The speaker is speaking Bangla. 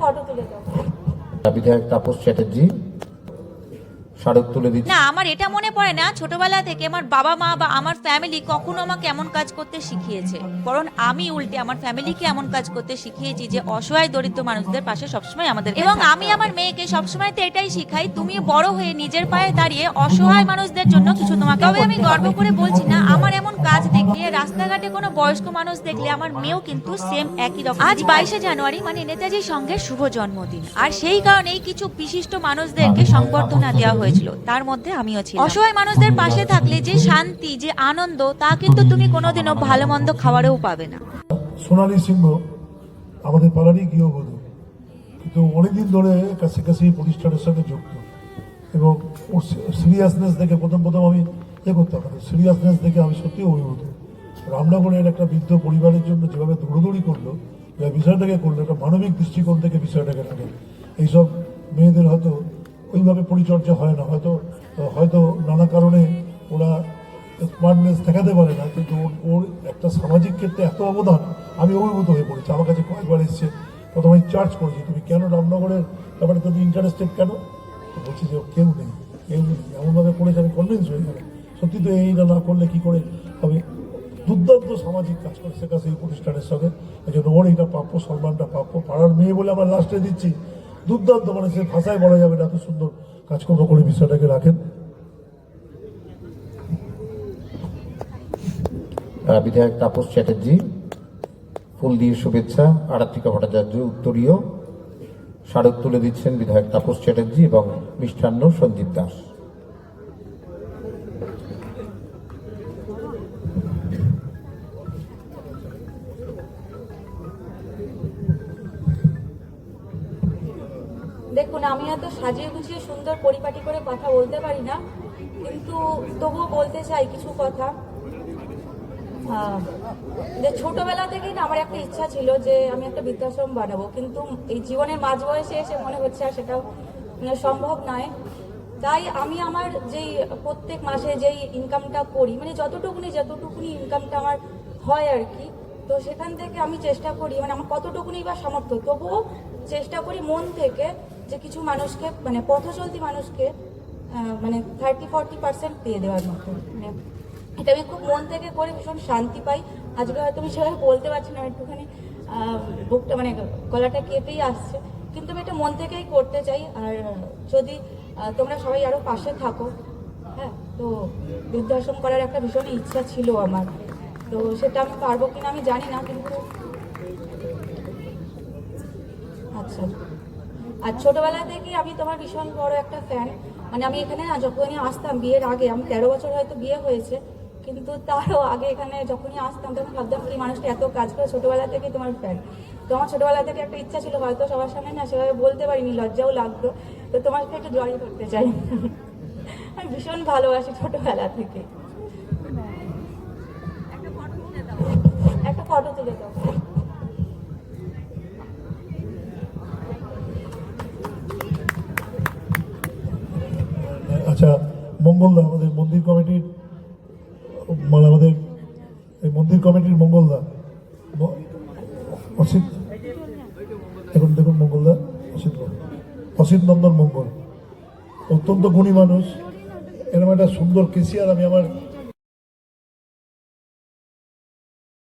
ফটো তুলে দাও। বিধায়ক তাপস চ্যাটার্জি স্মারক তুলে দিচ্ছে। না আমার এটা মনে পড়ে না ছোটবেলা থেকে আমার বাবা মা বা আমার ফ্যামিলি কখনো আমাকে এমন কাজ করতে শিখিয়েছে। কারণ আমি উল্টে আমার ফ্যামিলিকে এমন কাজ করতে শিখিয়েছি যে অসহায় দরিদ্র মানুষদের পাশে সবসময় আমাদের এবং আমি আমার মেয়েকে সবসময় তো এটাই শিখাই তুমি বড় হয়ে নিজের পায়ে দাঁড়িয়ে অসহায় মানুষদের জন্য কিছু তোমাকে তবে আমি গর্ব করে বলছি না আমার এমন রাস্তাঘাটে কোনো বয়স্ক মানুষ দেখলে আমার মেয়েও কিন্তু সেম একই রকম। আজ বাইশে জানুয়ারি মানে নেতাজির সঙ্গে শুভ জন্মদিন। আর সেই কারণেই কিছু বিশিষ্ট মানুষদেরকে সংবর্ধনা দেওয়া হয়েছিল। তার মধ্যে আমিও ছিলাম। অসহায় মানুষদের পাশে থাকলে যে শান্তি, যে আনন্দ, তা কিন্তু তুমি কোনোদিনও ভালো মন্দ খাবারেও পাবে না। সোনালী সিংহ, আমাদের পাড়ারই গৃহবধূ। কিন্তু অনেকদিন ধরে কাছাকাছি প্রতিষ্ঠানের সঙ্গে যুক্ত। এবং ওর সিরিয়াসনেস দেখে প্রথম প্রথম আমি ইয়ে করতাম সিরিয়াসনেস দেখে আমি সত্যি অভিভূত। রামনগরের একটা বৃদ্ধ পরিবারের জন্য যেভাবে দৌড়দৌড়ি করল যে বিষয়টাকে করল, একটা মানবিক দৃষ্টিকোণ থেকে বিষয়টাকে রাখে। এইসব মেয়েদের হয়তো ওইভাবে পরিচর্যা হয় না, হয়তো হয়তো নানা কারণে ওরা স্মার্টনেস দেখাতে পারে না, কিন্তু ওর একটা সামাজিক ক্ষেত্রে এত অবদান, আমি অভিভূত হয়ে পড়েছি। আমার কাছে কয়েকবার এসছে, প্রথমে চার্জ করেছি, তুমি কেন রামনগরের ব্যাপারে তুমি ইন্টারেস্টেড কেন? বলছি যে কেউ নেই কেউ নেই। এমনভাবে করেছে আমি কনভিন্স হয়ে গেলাম। সত্যি তো এইটা না করলে কী করে হবে? দুর্দান্ত সামাজিক কাজ করে সেটা সেই প্রতিষ্ঠানের সঙ্গে। এই জন্য ওর এইটা প্রাপ্য, সম্মানটা প্রাপ্য। পাড়ার মেয়ে বলে আমরা লাস্টে দিচ্ছি। দুর্দান্ত মানে সে ভাষায় বলা যাবে না, এত সুন্দর কাজকর্ম করে বিষয়টাকে রাখেন। বিধায়ক তাপস চ্যাটার্জি, ফুল দিয়ে শুভেচ্ছা। আরাত্রিকা ভট্টাচার্য, উত্তরীয়। স্মারক তুলে দিচ্ছেন বিধায়ক তাপস চ্যাটার্জি এবং মিষ্টান্ন সঞ্জীব দাস। দেখুন আমি এত সাজিয়ে গুছিয়ে সুন্দর পরিপাটি করে কথা বলতে পারি না, কিন্তু তবুও বলতে চাই কিছু কথা। যে ছোটবেলা থেকেই না আমার একটা ইচ্ছা ছিল যে আমি একটা বৃদ্ধাশ্রম বানাবো, কিন্তু এই জীবনের মাঝ বয়সে এসে মনে হচ্ছে আর মানে সম্ভব নয়। তাই আমি আমার যেই প্রত্যেক মাসে যেই ইনকামটা করি মানে যতটুকুনি যতটুকুনি ইনকামটা আমার হয় আর কি, তো সেখান থেকে আমি চেষ্টা করি মানে আমার কতটুকুনি বা সামর্থ্য, তবুও চেষ্টা করি মন থেকে যে কিছু মানুষকে মানে পথচলতি মানুষকে মানে থার্টি ফর্টি পার্সেন্ট দিয়ে দেওয়ার মতো। মানে এটা আমি খুব মন থেকে করে ভীষণ শান্তি পাই। আজকে হয়তো আমি সেভাবে বলতে পারছি না, একটুখানি বুকটা মানে গলাটা কেঁপেই আসছে। কিন্তু আমি এটা মন থেকেই করতে চাই। আর যদি তোমরা সবাই আরও পাশে থাকো হ্যাঁ তো বৃদ্ধাশ্রম করার একটা ভীষণ ইচ্ছা ছিল আমার। তো সেটা আমি পারব কিনা আমি জানি না, কিন্তু আচ্ছা। আর ছোটবেলা থেকে আমি তোমার ভীষণ বড় একটা ফ্যান মানে আমি এখানে না যখনই আসতাম বিয়ের আগে আমি তেরো বছর হয়তো বিয়ে হয়েছে কিন্তু তারও আগে এখানে যখনই আসতাম তখন ভাবতাম কি মানুষটা এত কাজ করে ছোটবেলা থেকে তোমার ফ্যান তো আমার ছোটবেলা থেকে একটা ইচ্ছা ছিল হয়তো সবার সামনে না সেভাবে বলতে পারিনি লজ্জাও লাগতো। তো তোমার সাথে একটু জড়িয়ে করতে চাই। আমি ভীষণ ভালোবাসি ছোটবেলা থেকে। একটা ফটো তুলে দাও। আচ্ছা মঙ্গলদা, আমাদের মন্দির কমিটির মানে আমাদের এই মন্দির কমিটির মঙ্গলদা। অসিত? দেখুন দেখুন মঙ্গলদা, অসিত অসিত নন্দন মঙ্গল। অত্যন্ত গুণী মানুষ। এরকম একটা সুন্দর কেসিয়ার আমি আমার